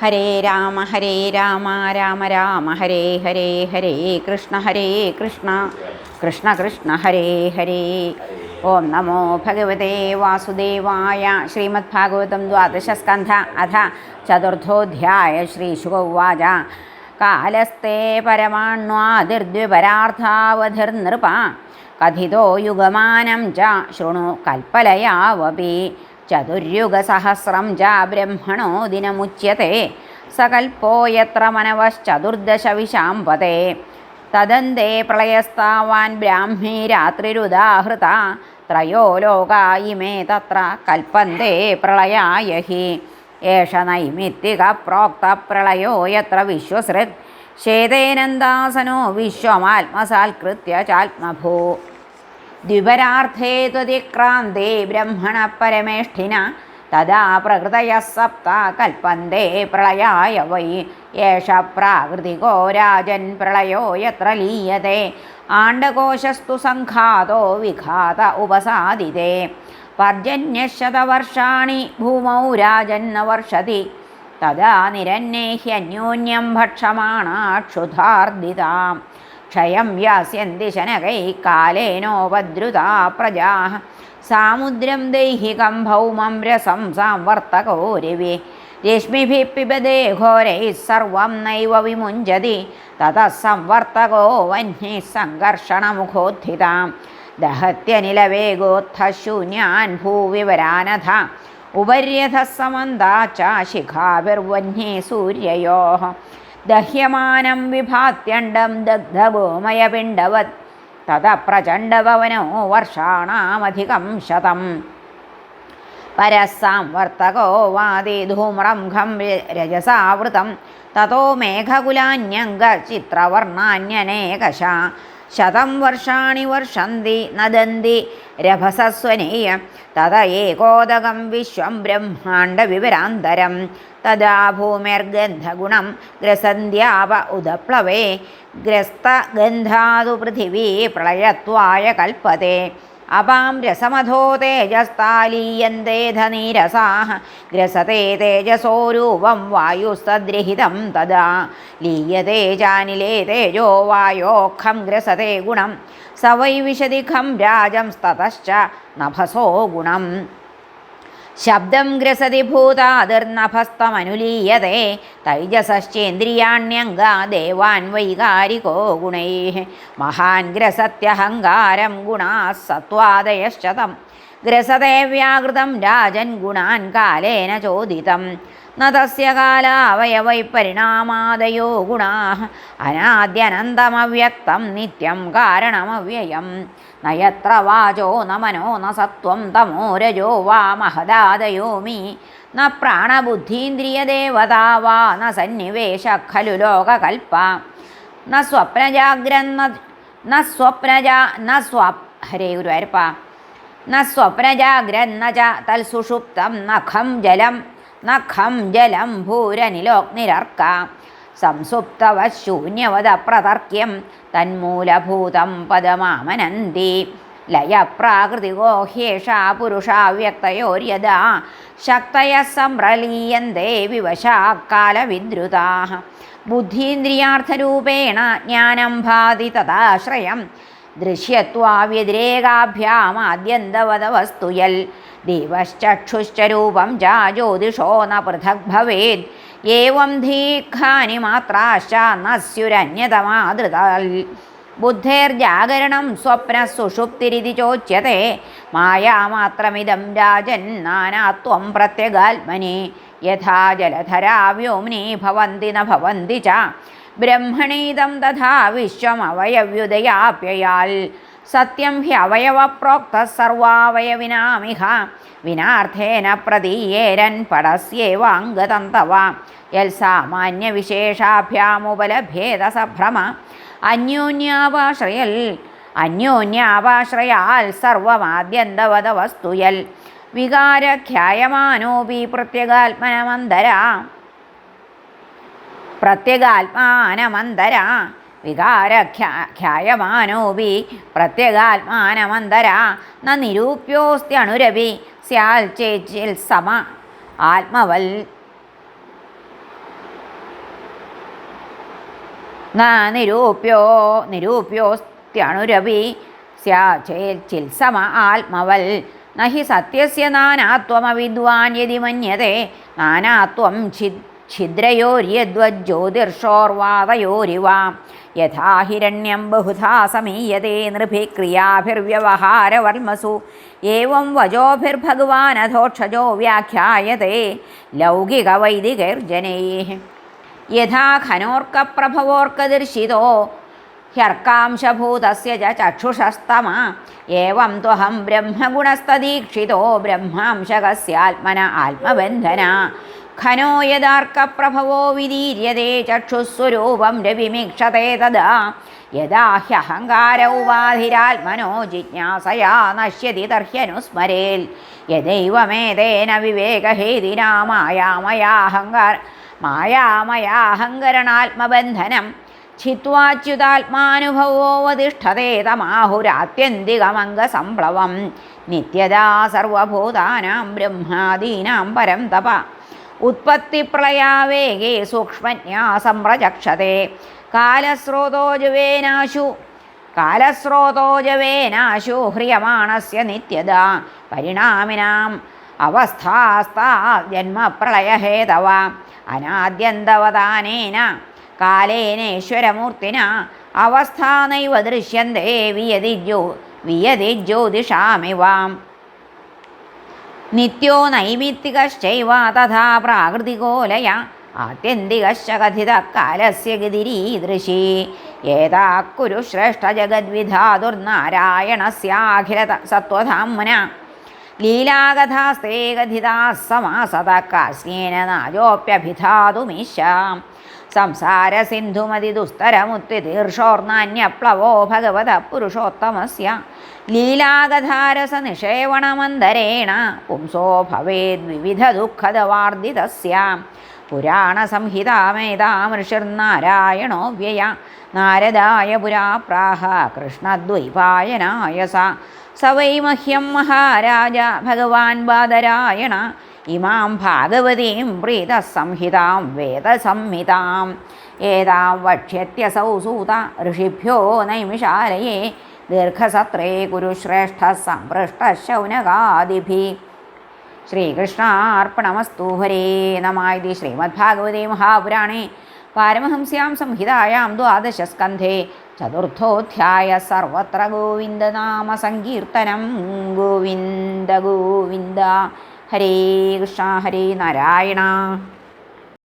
ഹരേ രാമ ഹരേ രാമ രാമ രാമ ഹരേ ഹരേ ഹരേ കൃഷ്ണ ഹരേ കൃഷ്ണ കൃഷ്ണ കൃഷ്ണ ഹരേ ഹരേ. ഓം നമോ ഭഗവതേ വാസുദേവായ ശ്രീമദ് ഭാഗവതം ദ്വാദശസ്കന്ധ അഥ ചതുർത്ഥോധ്യായ ശ്രീശുകൗവാച കാലസ്തേ പരമാണ്വാതിർദ്വിപരാർത്ഥാവധിർനൃപ. കഥിതോ യുഗമാനം ച ശൃണു കൽപ്പലയാവപി. ചതുര്യുഗസഹസ്രം ജാ ബ്രഹ്മണോ ദിനമുച്യത്തെ? സകൽപ്പോ യത്ര വിശാമ്പത്തെ തദന്തേ പ്രളയസ്താവാൻ ബ്രാഹ്മീ രാത്രിരുദാഹൃത. ത്രയോ ലോകാ ഇമേ തത്ര കൽപ്പന്തേ പ്രളയായ ഹി ഏഷ നൈമിത്തിക പ്രോക്ത പ്രളയോ യത്ര വിശ്വസൃത്. ശേതേനന്ദാസനോ വിശ്വമാത്മസാൽകൃത്യ ചാത്മഭൂ. ദ്വിപരാർത്ഥേ ത്വതിക്രാന്തേ ബ്രഹ്മണ പരമേഷ്ഠിന തഥാ പ്രകൃതയ സപ്ത കൽപ്പന്തേ പ്രളയായ വൈ യേഷ പ്രാകൃതികോ രാജൻ പ്രളയോ യത്ര ലീയത ആണ്ടകോശസ്തു സംഘാതോ വിഘാത ഉപസാദിതേ പർജന്യശതവർഷാണി ഭൂമൗ രാജന്ന വർഷതി തഥാ നിരന്നേഹ്യന്യോന്യം ഭക്ഷമാണാക്ഷുധാർദിതാം क्षयं यास्यन्ति शनकैः कालेनोपद्रुता प्रजाः सामुद्रं दैहिकं भौमं रसं सांवर्तकौरिवे രശ്മിഭിः പിബദേ ഘോരൈः സർവം നൈവ വിമുഞ്ചതി. തതः സംവർത്തകോ വന്യൈ സംഘർഷണമുഖോത്ഥിതാം ദഹത്യനിലവേഗോത്ഥശൂന്യാൻ ഭൂവിവരാനഥ. ഉപര്യഥസമന്താ ച ശിഖാവിർവന്യേ സൂര്യയോः ദഹ്യമാനം വിഭാത്യണ്ടം ദഗ്ധഭൂമയപിണ്ഡവത് തത പ്രചണ്ഡഭവനോ വർഷാണാമധികം ശതം. പരസ്സാം വർത്തകോ വാദി ധൂമ്രംഘം രജസാവൃതം. തതോ മേഘകുലാന്യംഗചിത്രവർണാന്യനേകശ ശതം വർഷാണി വർഷന്തി നദന്തി രഭസസ്വനേയ. തത ഏകോദകം വിശ്വം ബ്രഹ്മാണ്ഡവിവരാന്തരം തഥാ ഭൂമിർഗന്ധഗുണം ഗ്രസന്ധ്യാപ ഉദപ്ലവേ ഗ്രസ്തഗന്ധാതു പൃഥിവീ പ്രളയത്വായ കൽപ്പത്തെ അപാം രസമധോ തേജസ്താലീയന്തേ നീരസാः ഗ്രസത്തെ തേജസോരൂപം വായുസ്തദ്രഹിതം തദാ. ലീയത്തെ ചാനിലേ തേജോ വായോഖം ഗ്രസത്തെ ഗുണം സ വൈ വിശദിഖം രാജംസ്തതശ്ച നഭസോ ഗുണം. ശബ്ദം ഗ്രസതി ഭൂതാതിർനഭസ്തമനുലീയതേ തൈജസശ്ചേന്ദ്രിയാണ്യംഗാ ദേവാൻ വൈകാരികോ ഗുണൈ. മഹാൻ ഗ്രസത്യഹങ്കാരം ഗുണാ സത്വാദയശ്ചതം ഗ്രസതേ വ്യാകൃതം രാജൻ ഗുണാൻ കാലേന ചോദിതം. ന തസ്യ കാലാവയവൈ പരിണാമാദയോ ഗുണാ അനാദ്യനന്തമവ്യക്തം നിത്യം കാരണമവ്യയം. നയത്ര വാചോ ന മനോ ന സത്വം തമോ രജോ വാ മഹദാദയോമി ന പ്രാണബുദ്ധീന്ദ്രിയദേവതാ വാ ന സന്നിവേശ ഖലു ലോകകൽപ്പ ന സ്വപ്നജാഗ്രന്ന ന സ്വപ്നജ ന സ്വ ഹരേ ഗുരുവായൂരപ്പ. ന സ്വപ്നജാഗ്രന്ന ച തൽസുഷുപ്തം നഖം ജലം നഖം ജലം ഭൂരനിലോഗ്നിരർക്ക സംസുപ്തവശൂന്യവത പ്രതർക്യം തന്മൂലഭൂതം പദമാമനന്തി. ലയപ്രാകൃതികോ ഹ്യേഷാ പുരുഷാവ്യക്തയോര്യതാ ശക്തയ സംപ്രലീയന്തേ വിവശാ കാലവിദ്രുതാ. ബുദ്ധീന്ദ്രിയാർത്ഥരൂപേണ ജ്ഞാനം ഭാതി തഥാശ്രയം. ദൃശ്യത്വാവ്യതിരേകാഭ്യാമാദ്യന്തവതവസ്തുയൽ ദിവശ്ചക്ഷുശ്ച രൂപം ജ്യോതിഷോ ന പൃഥക് ഭവേത് ഏവം ധീഖാനി നസ്യുരന്യതമാതൃതൽ ബുദ്ധേർജാഗരണം സ്വപ്ന സുഷുപ്തിരിതി ചോച്യത്തെ മായാമാത്രമിതം രാജൻ നാനാത്വം പ്രത്യഗാത്മനി യഥാ ജലധരാ വ്യോമ്നി ഭവന്തി ന ഭവന്തി ച ബ്രഹ്മണീതം തഥാ വിശ്വമവയവ്യുദയാപ്യയാൽ സത്യം ഹി അവയവപ്രോക്ത സർവാവയവിനാമിഹ. വിനാർത്ഥേന പ്രതീയേരൻ പടസ്യേവാംഗതം യൽ യൽസാമാന്യവിശേഷാഭ്യാമുപലഭേദ സഭ്രമ അന്യോന്യാവാശ്രയൽ അന്യോന്യാവാശ്രയാൽ സർവമാദ്യന്തവത വസ്തുയൽ വികാരഖ്യായമാനോപി പ്രത്യഗാത്മനമന്തര പ്രത്യഗാത്മാനമന്തര വികാരഖ്യായമാനോപി പ്രത്യേകാത്മാനമന്തര ന നിരൂപ്യോസ്ത്യണുരവി സ്യാൽ ചേച്ചിൽ സമ ആത്മവൽ ന നിരൂപ്യോ നിരൂപ്യോസ്ത്യണുരവി സ്യാ ചേച്ചിൽ സമ ആത്മവൽ നി സത്യസ്യ നാനാത്വമവിദ്വാൻ യതി മന്യതേ നാനാത്വം ചിത് ഛിദ്രയോര്യദ്വജ്യോതിർഷോർവാതയോരിവ യഥാ ഹിരണ്യം ബഹുധാ സമീയത്തെ നൃഭിക്രിയാഭിർവ്യവഹാരവർമ്മസു ഏവം വചോഭിർഭഗവാനധോക്ഷജോ വ്യാഖ്യായത്തെ ലൗകികവൈദികൈർജനൈ യഥാ ഖനോർക്കപ്രഭവോർക്കദർശിതോ ഹ്യർക്കാംശഭൂതസ്യ ചക്ഷുഷസ്തമ ഏവം ത്വഹം ബ്രഹ്മഗുണസ്തദീക്ഷിതോ ബ്രഹ്മാംശകസ്യാത്മന ആത്മബന്ധന ഖനോ യഥാർക്കപ്രഭവോ വിധീര്യതേ ചക്ഷുസ്വരൂപം രവിമീക്ഷതേ തഥാ യഥാ ഹ്യഹങ്കാര ഉപാധിരാത്മനോ ജിജ്ഞാസയാ നശ്യതി തർഹ്യനുസ്മരേൽ യദൈവമേതേന വിവേകഹേതിനാ മായാമയാഹങ്കാര മായാമയാഹങ്കരണാത്മബന്ധനം ഛിത്വാച്യുതാത്മാനുഭവോവതിഷ്ഠതേ തമാഹുരാത്യന്തികമംഗസംപ്ലവം നിത്യതാ സർവഭൂതാനാം ബ്രഹ്മാദീനാം പരം തപ ഉത്പത്തിപ്രളയാവേഗേ സൂക്ഷ്മജ്ഞാസം പ്രചക്ഷത്തെ കാലസ്രോതോജവേനാശു കാലസ്രോതോജവേനാശു ഹ്രിയമാണസ്യ നിത്യത. പരിണാമിനാം അവസ്ഥാസ്താ ജന്മപ്രളയഹേതവ. അനാദ്യന്തവതാനേന കാലേനേശ്വരമൂർത്തിന. അവസ്ഥാനൈവ ദൃശ്യന്തേ വിയതി ജ്യോ വിയതി ജ്യോതിഷാമിവാം. നിത്യോ നൈമിത്തികശ്ചൈവ തഥാ പ്രാകൃതികോലയ. ആത്യന്തികശ്ച കാലസ്യ ഗതിരീദൃശി. ഏതാ ദുർനാരായണ ജഗദ്വിധാതുർനാരായണസ്യാഖില സത്വധാമ്ന ലീലാകഥാസ്തേ കഥിതാ സമാസത കാസ്യേന നാജോപ്യഭിധാതുമീശ സംസാര സിന്ധുമതി ദുസ്തരമുത്തിതീർഷോർനാന്യപ്ലവോ ഭഗവത പുരുഷോത്തമസ്യ ലീലാകഥാരസ നിഷേവണമന്തരേണ പുംസോ ഭവേദ്വിവിധ പുരാണ പുരാണസംഹിതാമേതാമൃഷിർനാരായണോ വ്യയ നാരദായ പുരാ പ്രാഹ കൃഷ്ണദ്വൈപായനായ സ സ മഹ്യം മഹാരാജ ഭഗവാൻ ബാദരായണ. ഇമാം ഭാഗവതീം പ്രീതസംഹിതാം വേദസംഹിതാം. ഏതാം വക്ഷ്യത്യസൗ സൂത ഋഷിഭ്യോ നൈമിഷാലയേ. ദീർഘസത്രേ കുരുശ്രേഷ്ഠ സംപൃഷ്ട ശൗനകാദിഭി ശ്രീകൃഷ്ണാർപ്പണമസ്തു ഹരേ നമായി ശ്രീമദ്ഭാഗവതേ മഹാപുരാണേ. പാരമഹംസ്യാം സംഹിതായാം ദ്വാദശസ്കന്ധേ. ചതുർത്ഥോധ്യായ സർവത്ര ഗോവിന്ദനാമ സങ്കീർത്തനം. ഗോവിന്ദ ഗോവിന്ദ. ഹരേ കൃഷ്ണ ഹരേ നാരായണ.